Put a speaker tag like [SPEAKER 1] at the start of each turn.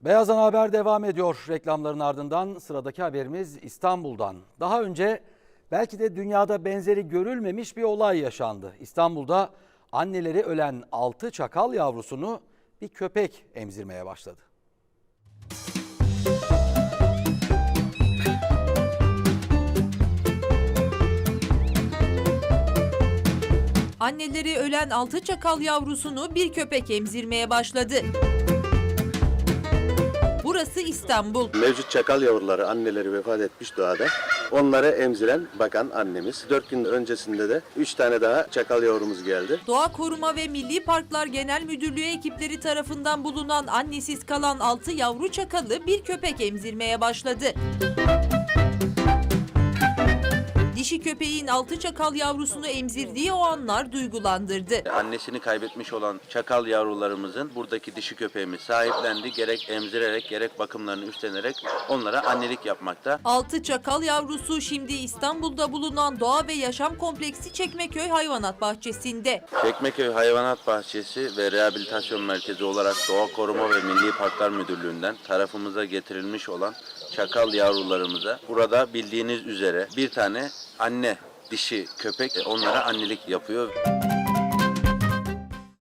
[SPEAKER 1] Beyazan Haber devam ediyor. Reklamların ardından sıradaki haberimiz İstanbul'dan. Daha önce belki de dünyada benzeri görülmemiş bir olay yaşandı. İstanbul'da anneleri ölen 6 çakal yavrusunu bir köpek emzirmeye başladı.
[SPEAKER 2] Anneleri ölen altı çakal yavrusunu bir köpek emzirmeye başladı. Burası İstanbul.
[SPEAKER 3] Mevcut çakal yavruları anneleri vefat etmiş doğada. Onları emziren bakan annemiz. 4 gün öncesinde de 3 tane daha çakal yavrumuz geldi.
[SPEAKER 2] Doğa Koruma ve Milli Parklar Genel Müdürlüğü ekipleri tarafından bulunan annesiz kalan 6 yavru çakalı bir köpek emzirmeye başladı. Dişi köpeğin altı çakal yavrusunu emzirdiği o anlar duygulandırdı.
[SPEAKER 4] Annesini kaybetmiş olan çakal yavrularımızın buradaki dişi köpeğimiz sahiplendi. Gerek emzirerek gerek bakımlarını üstlenerek onlara annelik yapmakta.
[SPEAKER 2] Altı çakal yavrusu şimdi İstanbul'da bulunan Doğa ve Yaşam Kompleksi Çekmeköy Hayvanat Bahçesi'nde.
[SPEAKER 4] Çekmeköy Hayvanat Bahçesi ve Rehabilitasyon Merkezi olarak Doğa Koruma ve Milli Parklar Müdürlüğü'nden tarafımıza getirilmiş olan çakal yavrularımıza burada bildiğiniz üzere bir tane anne dişi köpek onlara annelik yapıyor.